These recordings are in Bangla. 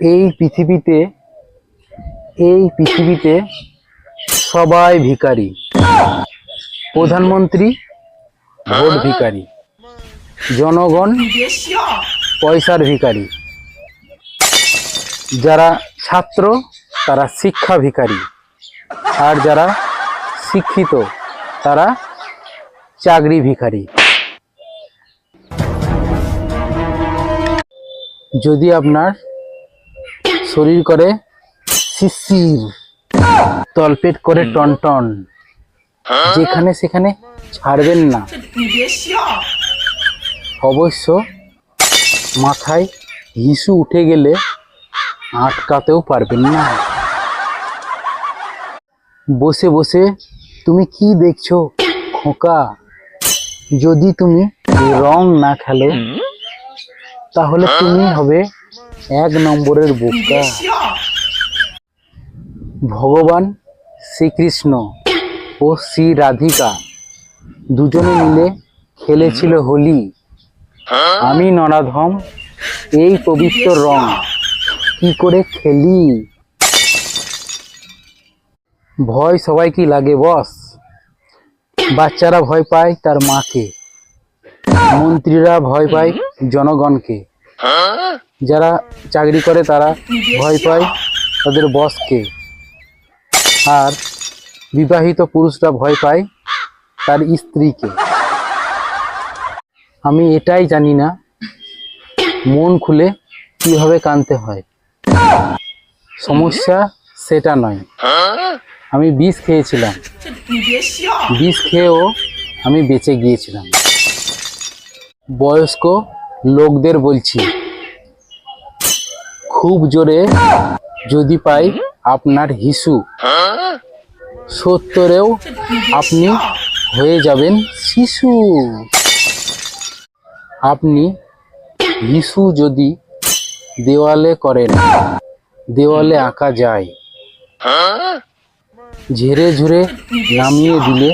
এই পৃথিবীতে এই পৃথিবীতে সবাই ভিখারি। প্রধানমন্ত্রী, ভোট ভিখারি। জনগণ, পয়সার ভিখারি। যারা ছাত্র, তারা শিক্ষা ভিখারি। আর যারা শিক্ষিত, তারা চাকরি ভিখারি। যদি আপনার শরীর করে শিশির। তলপেট করে টনটন। যেখানে সেখানে ছাড়বেন না। অবশ্য মাথায় হিসু উঠে গেলে আটকাতেও পারবেন না। বসে বসে তুমি কি দেখছ? খোকা। যদি তুমি রং না খেলো তাহলে তুমি হবে এক নম্বরের বোকা। ভগবান শ্রীকৃষ্ণ ও শ্রী রাধিকা দুজনে মিলে খেলেছিল হোলি। আমি নরাধম, এই পবিত্র রং কি করে খেলি? ভয় সবাই কি লাগে, বস? বাচ্চারা ভয় পায় তার মাকে। মন্ত্রীরা ভয় পায় জনগণকে। যারা চাকরি করে তারা ভয় পায় তাদের বসকে আর বিবাহিত পুরুষরা ভয় পায় তার স্ত্রীকে। আমি এটাই জানি না, মন খুলে কীভাবে কানতে হয়। সমস্যা সেটা নয়। আমি বিষ খেয়েছিলাম। বিষ খেয়েও আমি বেঁচে গিয়েছিলাম। বয়স্ক লোকদের বলছি খুব জোরে যদি পাই আপনার হিসু। সত্তরেও আপনি হয়ে যাবেন শিশু। আপনি হিসু যদি দেওয়ালে করেন, দেওয়ালে আঁকা যায়। ঝেড়ে ঝুড়ে নামিয়ে দিলে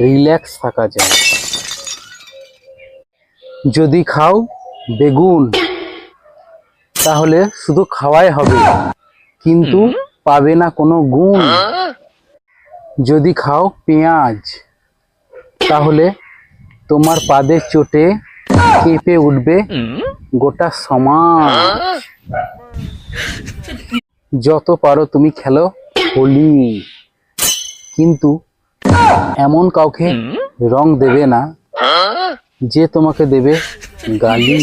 রিল্যাক্স থাকা যায়। যদি খাও বেগুন তাহলে শুধু খাওয়াই হবে। কিন্তু পাবে না কোনো গুণ। যদি খাও পেঁয়াজ তাহলে তোমার পাদের চোটে কেঁপে উঠবে গোটা সমাজ। যত পারো তুমি খেলো হোলি। কিন্তু এমন কাউকে রং দেবে না যে তোমাকে দেবে গালি।